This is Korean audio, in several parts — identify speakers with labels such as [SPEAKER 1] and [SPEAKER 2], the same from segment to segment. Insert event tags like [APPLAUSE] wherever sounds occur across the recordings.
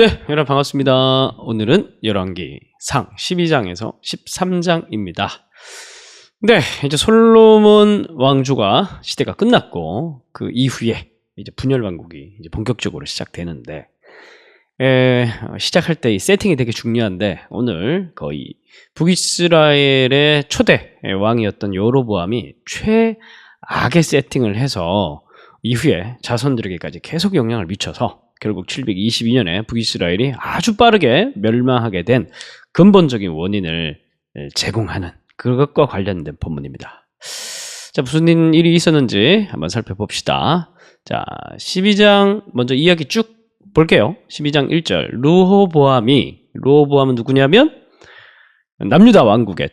[SPEAKER 1] 네, 여러분 반갑습니다. 오늘은 열왕기 상 12장에서 13장입니다. 네, 이제 솔로몬 왕주가 시대가 끝났고 그 이후에 이제 분열 왕국이 이제 본격적으로 시작되는데 에, 어, 시작할 때 이 세팅이 되게 중요한데 오늘 거의 북이스라엘의 초대 왕이었던 요로보암이 최악의 세팅을 해서 이후에 자손들에게까지 계속 영향을 미쳐서 결국 722년에 북이스라엘이 아주 빠르게 멸망하게 된 근본적인 원인을 제공하는 그것과 관련된 본문입니다. 자, 무슨 일이 있었는지 한번 살펴봅시다. 자, 12장 먼저 이야기 쭉 볼게요. 12장 1절. 루호보암이 루호보암은 누구냐면 남유다 왕국의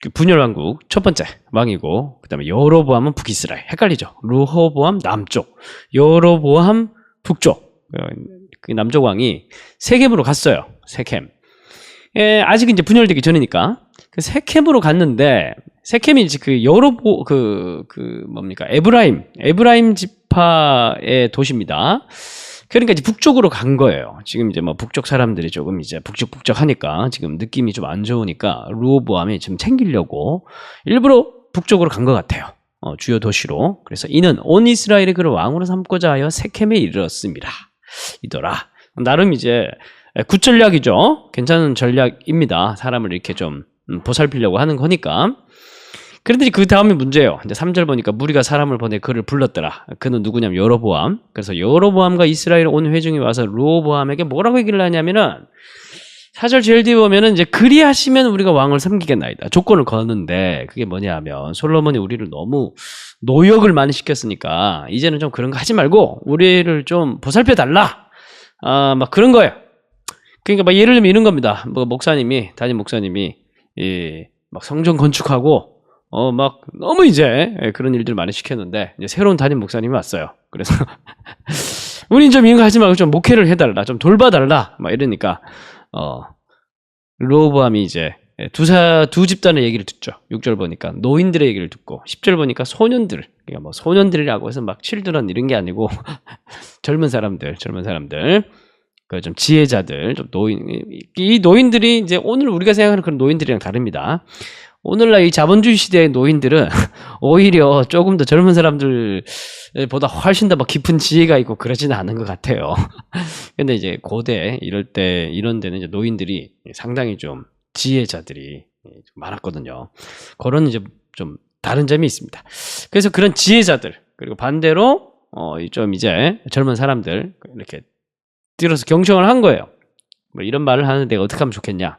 [SPEAKER 1] 그 분열 왕국 첫 번째 왕이고 그다음에 여로보암은 북이스라엘 헷갈리죠. 루호보암 남쪽, 여로보암 북쪽. 어, 그 남쪽 왕이 세겜으로 갔어요. 세겜. 예, 아직 이제 분열되기 전이니까 그 세겜으로 갔는데 세겜이 이제 그 여로보 그, 그 뭡니까 에브라임 에브라임 지파의 도시입니다. 그러니까 이제 북쪽으로 간 거예요. 지금 이제 뭐 북쪽 사람들이 조금 이제 북적북적 하니까 지금 느낌이 좀 안 좋으니까 루오보암이 지금 챙기려고 일부러 북쪽으로 간 것 같아요. 어, 주요 도시로. 그래서 이는 온 이스라엘의 그를 왕으로 삼고자 하여 세켐에 이르렀습니다. 이더라. 나름 이제 굿전략이죠. 괜찮은 전략입니다. 사람을 이렇게 좀 음, 보살피려고 하는 거니까. 그런데 그 다음에 문제예요. 이제 3절 보니까 무리가 사람을 보내 그를 불렀더라. 그는 누구냐면 여로보암. 그래서 여로보암과 이스라엘 온 회중이 와서 루오보암에게 뭐라고 얘기를 하냐면은 4절 제일 뒤에 보면은 이제 그리하시면 우리가 왕을 섬기겠나이다. 조건을 거는데 그게 뭐냐 하면 솔로몬이 우리를 너무 노역을 많이 시켰으니까 이제는 좀 그런 거 하지 말고 우리를 좀 보살펴 달라. 아, 막 그런 거예요. 그러니까 막 예를 들면 이런 겁니다. 뭐 목사님이 담임 목사님이 예, 막 성전 건축하고 어, 막, 너무 이제, 예, 그런 일들 많이 시켰는데, 이제 새로운 담임 목사님이 왔어요. 그래서, [LAUGHS] 우린 좀 이런 거 하지 말고 좀 목회를 해달라, 좀 돌봐달라, 막 이러니까, 어, 로보암이 이제, 예, 두 사, 두 집단의 얘기를 듣죠. 6절 보니까 노인들의 얘기를 듣고, 10절 보니까 소년들, 그러니까 뭐 소년들이라고 해서 막 칠드런 이런 게 아니고, [LAUGHS] 젊은 사람들, 젊은 사람들, 그 좀 지혜자들, 좀 노인, 이 노인들이 이제 오늘 우리가 생각하는 그런 노인들이랑 다릅니다. 오늘날 이 자본주의 시대의 노인들은 [LAUGHS] 오히려 조금 더 젊은 사람들보다 훨씬 더 막 깊은 지혜가 있고 그러지는 않은 것 같아요. [LAUGHS] 근데 이제 고대 이럴 때 이런 데는 이제 노인들이 상당히 좀 지혜자들이 많았거든요. 그런 이제 좀 다른 점이 있습니다. 그래서 그런 지혜자들 그리고 반대로 어좀 이제 젊은 사람들 이렇게 뛰어서 경청을 한 거예요. 뭐 이런 말을 하는 데가 어떻게 하면 좋겠냐?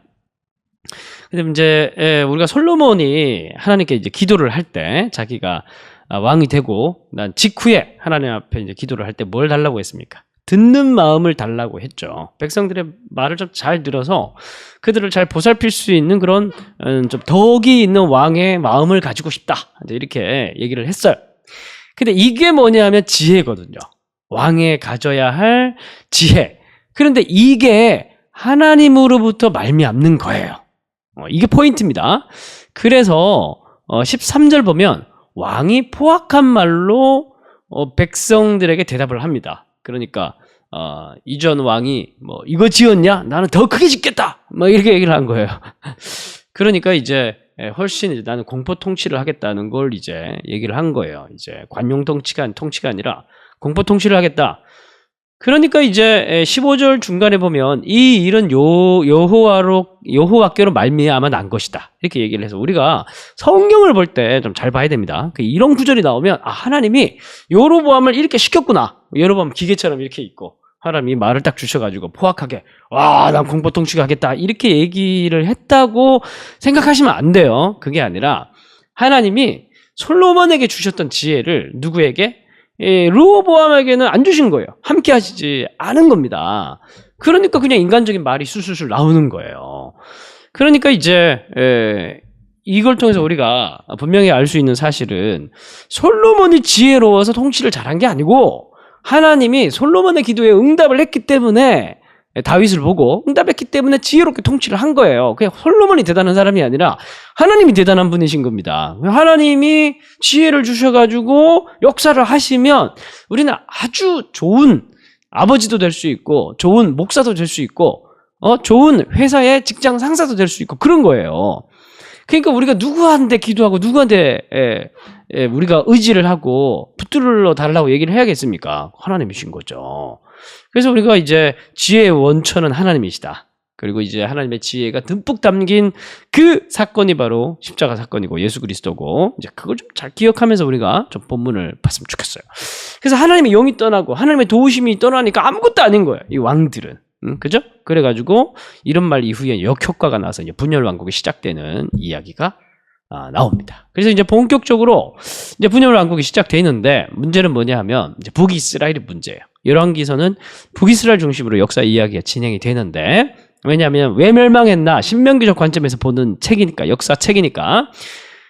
[SPEAKER 1] 근데 이제 예, 우리가 솔로몬이 하나님께 이제 기도를 할 때 자기가 아, 왕이 되고 난 직후에 하나님 앞에 이제 기도를 할 때 뭘 달라고 했습니까? 듣는 마음을 달라고 했죠. 백성들의 말을 좀 잘 들어서 그들을 잘 보살필 수 있는 그런 음, 좀 덕이 있는 왕의 마음을 가지고 싶다. 이렇게 얘기를 했어요. 근데 이게 뭐냐면 지혜거든요. 왕에 가져야 할 지혜. 그런데 이게 하나님으로부터 말미암는 거예요. 어, 이게 포인트입니다. 그래서 어, 13절 보면 왕이 포악한 말로 어, 백성들에게 대답을 합니다. 그러니까 어, 이전 왕이 뭐 이거 지었냐? 나는 더 크게 짓겠다. 뭐 이렇게 얘기를 한 거예요. [LAUGHS] 그러니까 이제 예, 훨씬 이제 나는 공포 통치를 하겠다는 걸 이제 얘기를 한 거예요. 이제 관용 통치가 통치가 아니라 공포 통치를 하겠다. 그러니까 이제 15절 중간에 보면 이 일은 요 여호와로 여호와께로 말미암아 난 것이다. 이렇게 얘기를 해서 우리가 성경을 볼 때 좀 잘 봐야 됩니다. 그 이런 구절이 나오면 아 하나님이 여로보암을 이렇게 시켰구나. 여로보암 기계처럼 이렇게 있고 하나님이 말을 딱 주셔가지고 포악하게 와난 공포 통치가 하겠다 이렇게 얘기를 했다고 생각하시면 안 돼요. 그게 아니라 하나님이 솔로몬에게 주셨던 지혜를 누구에게 예, 루호보암에게는 안 주신 거예요. 함께 하시지 않은 겁니다. 그러니까 그냥 인간적인 말이 술술술 나오는 거예요. 그러니까 이제 예, 이걸 통해서 우리가 분명히 알 수 있는 사실은 솔로몬이 지혜로워서 통치를 잘한 게 아니고 하나님이 솔로몬의 기도에 응답을 했기 때문에 다윗을 보고 응답했기 때문에 지혜롭게 통치를 한 거예요. 그냥 솔로몬이 대단한 사람이 아니라 하나님이 대단한 분이신 겁니다. 하나님이 지혜를 주셔가지고 역사를 하시면 우리는 아주 좋은 아버지도 될 수 있고 좋은 목사도 될 수 있고 어 좋은 회사의 직장 상사도 될 수 있고 그런 거예요. 그러니까 우리가 누구한테 기도하고 누구한테 에, 에, 우리가 의지를 하고 붙들러 달라고 얘기를 해야겠습니까? 하나님이신 거죠. 그래서 우리가 이제 지혜의 원천은 하나님이시다. 그리고 이제 하나님의 지혜가 듬뿍 담긴 그 사건이 바로 십자가 사건이고 예수 그리스도고 이제 그걸 좀 잘 기억하면서 우리가 좀 본문을 봤으면 좋겠어요. 그래서 하나님의 영이 떠나고 하나님의 도우심이 떠나니까 아무것도 아닌 거예요. 이 왕들은. 음, 그죠? 그래가지고 이런 말 이후에 역효과가 나서 이제 분열 왕국이 시작되는 이야기가 아, 나옵니다. 그래서 이제 본격적으로 이제 분열 왕국이 시작되는데 문제는 뭐냐 하면 이제 북이스라엘이 문제예요. 열왕기서는 북이스라엘 중심으로 역사 이야기가 진행이 되는데 왜냐하면 왜 멸망했나 신명기적 관점에서 보는 책이니까 역사 책이니까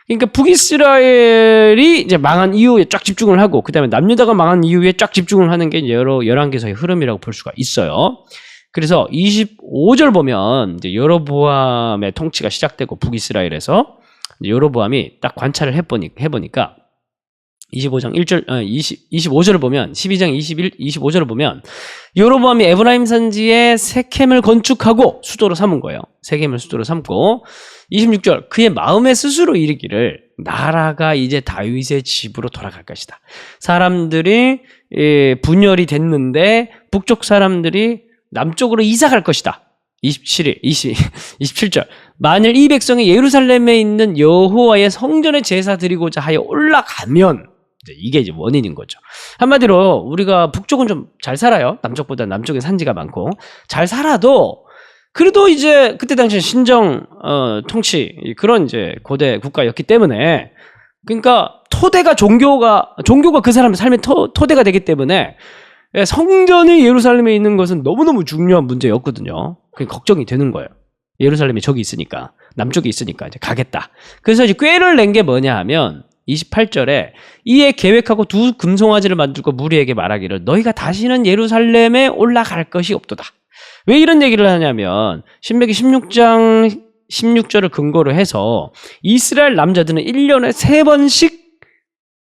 [SPEAKER 1] 그러니까 북이스라엘이 이제 망한 이후에 쫙 집중을 하고 그다음에 남유다가 망한 이후에 쫙 집중을 하는 게 여러 열왕기서의 흐름이라고 볼 수가 있어요. 그래서 25절 보면 이제 여로보암의 통치가 시작되고 북이스라엘에서 여로보암이 딱 관찰을 해보니, 해보니까 25장 1절, 어, 20, 25절을 보면 12장 21, 25절을 보면 여로보암이 에브라임 산지에 세켐을 건축하고 수도로 삼은 거예요. 세켐을 수도로 삼고 26절 그의 마음에 스스로 이르기를 나라가 이제 다윗의 집으로 돌아갈 것이다. 사람들이 예, 분열이 됐는데 북쪽 사람들이 남쪽으로 이사 갈 것이다. 27일, 20, 27절. 만일 이 백성이 예루살렘에 있는 여호와의 성전에 제사 드리고자 하여 올라가면 이게 이제 원인인 거죠. 한마디로 우리가 북쪽은 좀 잘 살아요. 남쪽보다 남쪽에 산지가 많고 잘 살아도 그래도 이제 그때 당시 신정 어, 통치 그런 이제 고대 국가였기 때문에 그러니까 토대가 종교가 종교가 그 사람의 삶의 토, 토대가 되기 때문에 예, 성전이 예루살렘에 있는 것은 너무너무 중요한 문제였거든요. 그게 걱정이 되는 거예요. 예루살렘이 저기 있으니까 남쪽에 있으니까 이제 가겠다. 그래서 이제 꾀를 낸 게 뭐냐 하면 28절에 이에 계획하고 두 금송아지를 만들고 무리에게 말하기를 너희가 다시는 예루살렘에 올라갈 것이 없도다. 왜 이런 얘기를 하냐면 신명기 16장 16절을 근거로 해서 이스라엘 남자들은 1년에 세 번씩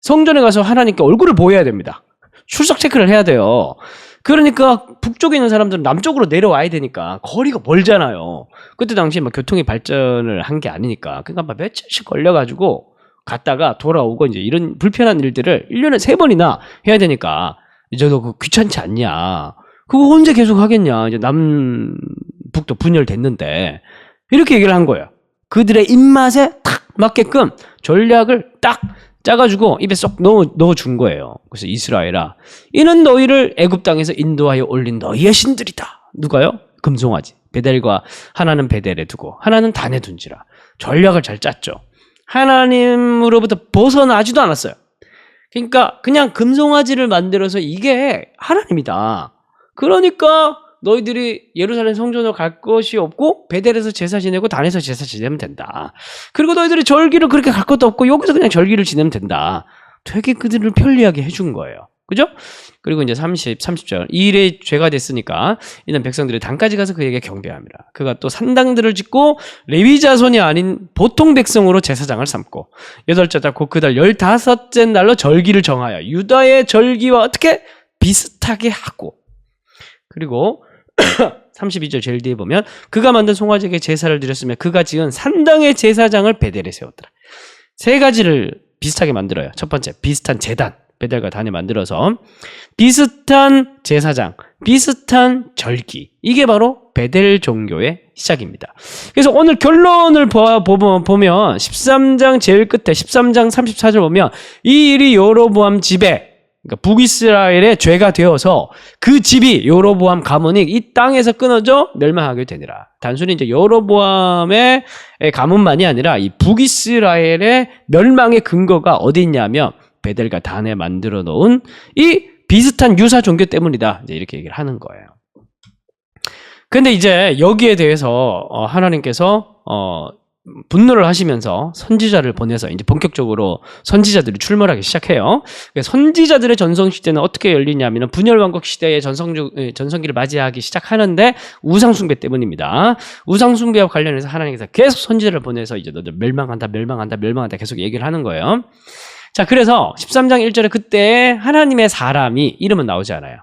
[SPEAKER 1] 성전에 가서 하나님께 얼굴을 보여야 됩니다. 출석 체크를 해야 돼요. 그러니까 북쪽에 있는 사람들은 남쪽으로 내려와야 되니까 거리가 멀잖아요. 그때 당시에 막 교통이 발전을 한 게 아니니까. 그러니까 막 며칠씩 걸려가지고 갔다가 돌아오고 이제 이런 불편한 일들을 1년에 세 번이나 해야 되니까 이제 너그 귀찮지 않냐. 그거 언제 계속 하겠냐. 이제 남북도 분열됐는데. 이렇게 얘기를 한 거예요. 그들의 입맛에 탁 맞게끔 전략을 딱 짜가지고 입에 쏙 넣어, 넣어준 거예요. 그래서 이스라엘아, 이는 너희를 애굽 땅에서 인도하여 올린 너희의 신들이다. 누가요? 금송아지. 베델과 하나는 베델에 두고 하나는 단에 둔지라. 전략을 잘 짰죠. 하나님으로부터 벗어나지도 않았어요. 그러니까 그냥 금송아지를 만들어서 이게 하나님이다. 그러니까 너희들이 예루살렘 성전으로 갈 것이 없고 베델에서 제사 지내고 단에서 제사 지내면 된다. 그리고 너희들이 절기를 그렇게 갈 것도 없고 여기서 그냥 절기를 지내면 된다. 되게 그들을 편리하게 해준 거예요. 그죠? 그리고 이제 30, 30절. 이 일에 죄가 됐으니까 이는 백성들이 단까지 가서 그에게 경배합니다. 그가 또 산당들을 짓고 레위 자손이 아닌 보통 백성으로 제사장을 삼고 여덟째 달 곧 그달 열다섯째 날로 절기를 정하여 유다의 절기와 어떻게 비슷하게 하고 그리고 [CLEARS THROAT] 32절 제일 뒤에 보면 그가 만든 송아지에게 제사를 드렸으며 그가 지은 산당의 제사장을 베델에 세웠더라. 세 가지를 비슷하게 만들어요. 첫 번째 비슷한 재단 베델과 단에 만들어서 비슷한 제사장, 비슷한 절기 이게 바로 베델 종교의 시작입니다. 그래서 오늘 결론을 보면 13장 제일 끝에 13장 34절 보면 이 일이 여로보암 집에 그러니까 북이스라엘의 죄가 되어서 그 집이 여로보암 가문이 이 땅에서 끊어져 멸망하게 되니라. 단순히 이제 여로보암의 가문만이 아니라 이 북이스라엘의 멸망의 근거가 어디 있냐면 베델과 단에 만들어 놓은 이 비슷한 유사 종교 때문이다. 이제 이렇게 얘기를 하는 거예요. 근데 이제 여기에 대해서 어, 하나님께서 어 분노를 하시면서 선지자를 보내서 이제 본격적으로 선지자들이 출몰하기 시작해요. 선지자들의 전성 시대는 어떻게 열리냐면 분열 왕국 시대의 전성 전성기를 맞이하기 시작하는데 우상 숭배 때문입니다. 우상 숭배와 관련해서 하나님께서 계속 선지자를 보내서 이제 너들 멸망한다, 멸망한다, 멸망한다 계속 얘기를 하는 거예요. 자, 그래서 13장 1절에 그때 하나님의 사람이 이름은 나오지 않아요.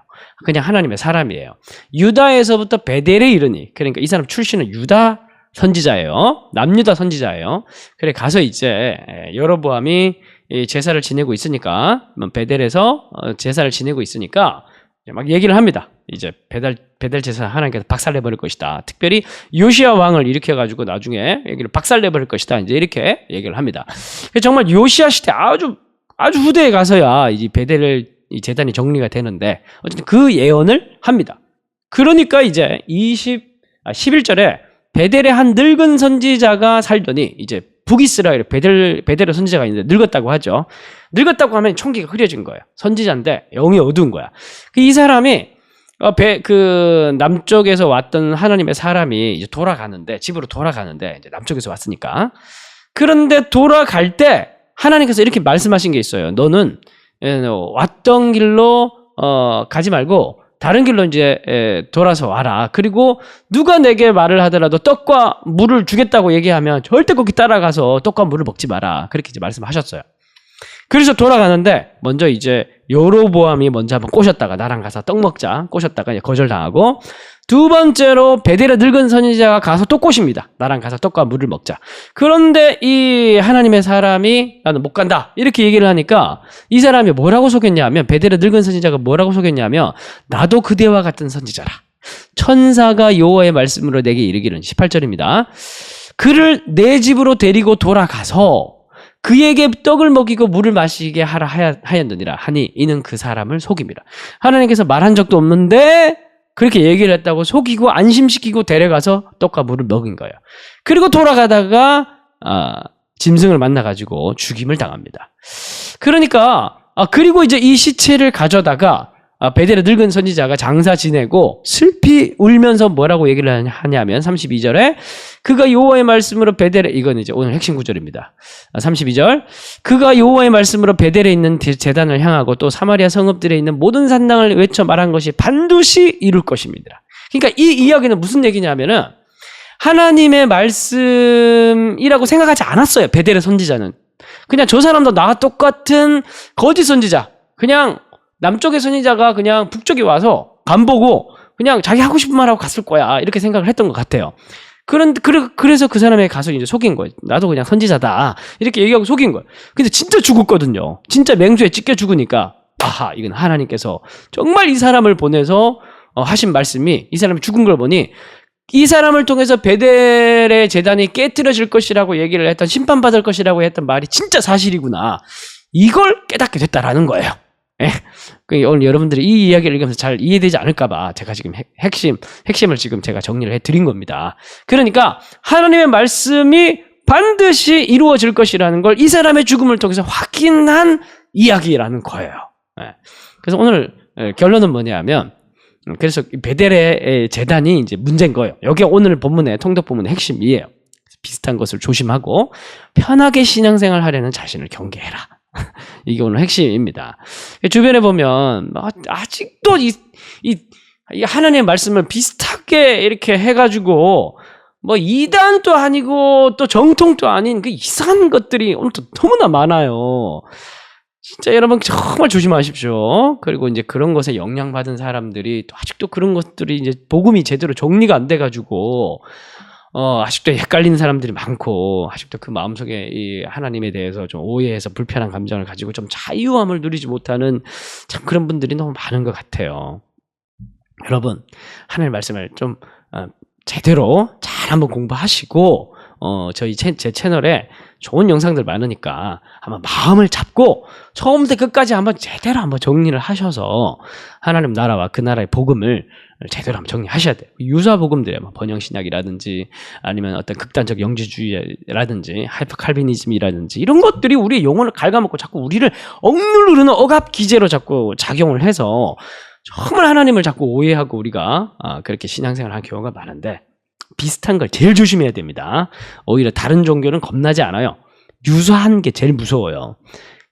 [SPEAKER 1] 그냥 하나님의 사람이에요. 유다에서부터 베델에 이르니 그러니까 이 사람 출신은 유다 선지자예요. 남유다 선지자예요. 그래 가서 이제 여로보암이 이 제사를 지내고 있으니까 뭐 베델에서 어, 제사를 지내고 있으니까 막 얘기를 합니다. 이제 베델 베델 제사 하나님께서 박살내 버릴 것이다. 특별히 요시아 왕을 일으켜 가지고 나중에 여기를 박살내 버릴 것이다. 이제 이렇게 얘기를 합니다. 정말 요시아 시대 아주 아주 후대에 가서야 이 베델 이 재단이 정리가 되는데 어쨌든 그 예언을 합니다. 그러니까 이제 20 아, 11절에 베델의 한 늙은 선지자가 살더니 이제 북이스라엘 베델 베델의 선지자가 있는데 늙었다고 하죠. 늙었다고 하면 총기가 흐려진 거예요. 선지자인데 영이 어두운 거야. 그이 사람이 어, 배, 그, 남쪽에서 왔던 하나님의 사람이 이제 돌아가는데, 집으로 돌아가는데, 이제 남쪽에서 왔으니까. 그런데 돌아갈 때, 하나님께서 이렇게 말씀하신 게 있어요. 너는, 예, 너 왔던 길로, 어, 가지 말고, 다른 길로 이제, 에, 돌아서 와라. 그리고 누가 내게 말을 하더라도 떡과 물을 주겠다고 얘기하면 절대 거기 따라가서 떡과 물을 먹지 마라. 그렇게 이제 말씀하셨어요. 그래서 돌아가는데 먼저 이제 여로보암이 먼저 한번 꼬셨다가 나랑 가서 떡 먹자 꼬셨다가 거절당하고 두 번째로 베델의 늙은 선지자가 가서 또 꼬십니다. 나랑 가서 떡과 물을 먹자. 그런데 이 하나님의 사람이 나는 못 간다 이렇게 얘기를 하니까 이 사람이 뭐라고 속였냐면 베델의 늙은 선지자가 뭐라고 속였냐면 나도 그대와 같은 선지자라. 천사가 여호와의 말씀으로 내게 이르기를 18절입니다. 그를 내 집으로 데리고 돌아가서 그에게 떡을 먹이고 물을 마시게 하라 하였느니라 하니 이는 그 사람을 속입니다. 하나님께서 말한 적도 없는데 그렇게 얘기를 했다고 속이고 안심시키고 데려가서 떡과 물을 먹인 거예요. 그리고 돌아가다가 아, 짐승을 만나가지고 죽임을 당합니다. 그러니까 아, 그리고 이제 이 시체를 가져다가 아, 베델의 늙은 선지자가 장사 지내고 슬피 울면서 뭐라고 얘기를 하냐- 하냐면 32절에 그가 여호와의 말씀으로 베델에 이건 이제 오늘 핵심 구절입니다. 아, 32절 그가 여호와의 말씀으로 베델에 있는 제- 제단을 향하고 또 사마리아 성읍들에 있는 모든 산당을 외쳐 말한 것이 반드시 이룰 것입니다. 그러니까 이 이야기는 무슨 얘기냐면은 하나님의 말씀이라고 생각하지 않았어요. 베델의 선지자는 그냥 저 사람도 나와 똑같은 거짓 선지자 그냥 남쪽의 선지자가 그냥 북쪽에 와서 간 보고 그냥 자기 하고 싶은 말 하고 갔을 거야 이렇게 생각을 했던 것 같아요. 그런데 그래, 그래서 그 사람에게 가서 이제 속인 거예요. 나도 그냥 선지자다 이렇게 얘기하고 속인 거예요. 근데 진짜 죽었거든요. 진짜 맹수에 찢겨 죽으니까 아하 이건 하나님께서 정말 이 사람을 보내서 어, 하신 말씀이 이 사람이 죽은 걸 보니 이 사람을 통해서 베델의 재단이 깨뜨려질 것이라고 얘기를 했던 심판받을 것이라고 했던 말이 진짜 사실이구나. 이걸 깨닫게 됐다라는 거예요. 예. 그 오늘 여러분들이 이 이야기를 읽으면서 잘 이해되지 않을까봐 제가 지금 핵- 핵심, 핵심을 지금 제가 정리를 해드린 겁니다. 그러니까 하나님의 말씀이 반드시 이루어질 것이라는 걸 이 사람의 죽음을 통해서 확인한 이야기라는 거예요. 예. 그래서 오늘 예, 결론은 뭐냐면 음, 그래서 이 베델의 재단이 이제 문제인 거예요. 여기 오늘 본문의 통독 본문의 핵심이에요. 비슷한 것을 조심하고 편하게 신앙생활 하려는 자신을 경계해라. [LAUGHS] 이게 오늘 핵심입니다. 주변에 보면 아- 아직도 이, 이, 이 하나님의 말씀을 비슷하게 이렇게 해가지고 뭐 이단도 아니고 또 정통도 아닌 그 이상한 것들이 오늘 또 너무나 많아요. 진짜 여러분 정말 조심하십시오. 그리고 이제 그런 것에 영향받은 사람들이 또 아직도 그런 것들이 이제 복음이 제대로 정리가 안 돼가지고 어, 아직도 헷갈리는 사람들이 많고, 아직도 그 마음속에 이 하나님에 대해서 좀 오해해서 불편한 감정을 가지고 좀 자유함을 누리지 못하는 참 그런 분들이 너무 많은 것 같아요. 여러분, 하나님 말씀을 좀, 어, 제대로 잘 한번 공부하시고, 어, 저희 채, 제 채널에 좋은 영상들 많으니까 한번 마음을 잡고 처음부터 끝까지 한번 제대로 한번 정리를 하셔서 하나님 나라와 그 나라의 복음을 제대로 한번 정리하셔야 돼요. 유사 복음들이야, 뭐 번영 신약이라든지 아니면 어떤 극단적 영지주의라든지 하이퍼 칼비니즘이라든지 이런 것들이 우리의 영혼을 갉아먹고 자꾸 우리를 억누르는 억압 기제로 자꾸 작용을 해서 정말 하나님을 자꾸 오해하고 우리가 아, 그렇게 신앙생활을 하는 경우가 많은데 비슷한 걸 제일 조심해야 됩니다. 오히려 다른 종교는 겁나지 않아요. 유사한 게 제일 무서워요.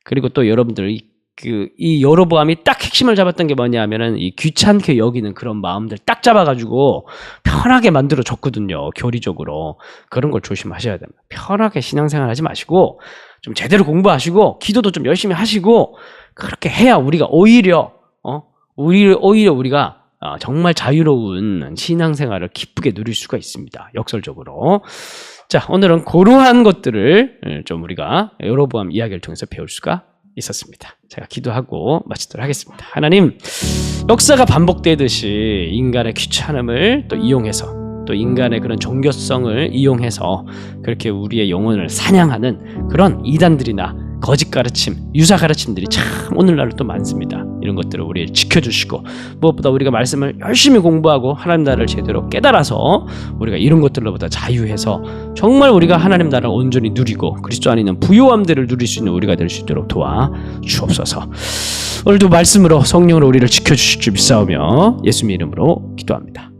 [SPEAKER 1] 그리고 또 여러분들 이, 그, 이 여로보암이 딱 핵심을 잡았던 게 뭐냐면은 이 귀찮게 여기는 그런 마음들 딱 잡아가지고 편하게 만들어 줬거든요. 교리적으로. 그런 걸 조심하셔야 됩니다. 편하게 신앙생활 하지 마시고 좀 제대로 공부하시고 기도도 좀 열심히 하시고 그렇게 해야 우리가 오히려 어? 오히려, 오히려 우리가 아, 정말 자유로운 신앙생활을 기쁘게 누릴 수가 있습니다. 역설적으로. 자, 오늘은 그러한 것들을 예, 좀 우리가 여로보암 이야기를 통해서 배울 수가 있었습니다. 제가 기도하고 마치도록 하겠습니다. 하나님, 역사가 반복되듯이 인간의 귀찮음을 또 이용해서 또 인간의 그런 종교성을 이용해서 그렇게 우리의 영혼을 사냥하는 그런 이단들이나 거짓 가르침, 유사 가르침들이 참 오늘날로 또 많습니다. 이런 것들을 우리 지켜주시고 무엇보다 우리가 말씀을 열심히 공부하고 하나님 나라를 제대로 깨달아서 우리가 이런 것들로부터 자유해서 정말 우리가 하나님 나라를 온전히 누리고 그리스도 안에 있는 부요함들을 누릴 수 있는 우리가 될 수 있도록 도와 주옵소서. 오늘도 말씀으로 성령으로 우리를 지켜주실 줄 믿사오며 예수님 이름으로 기도합니다.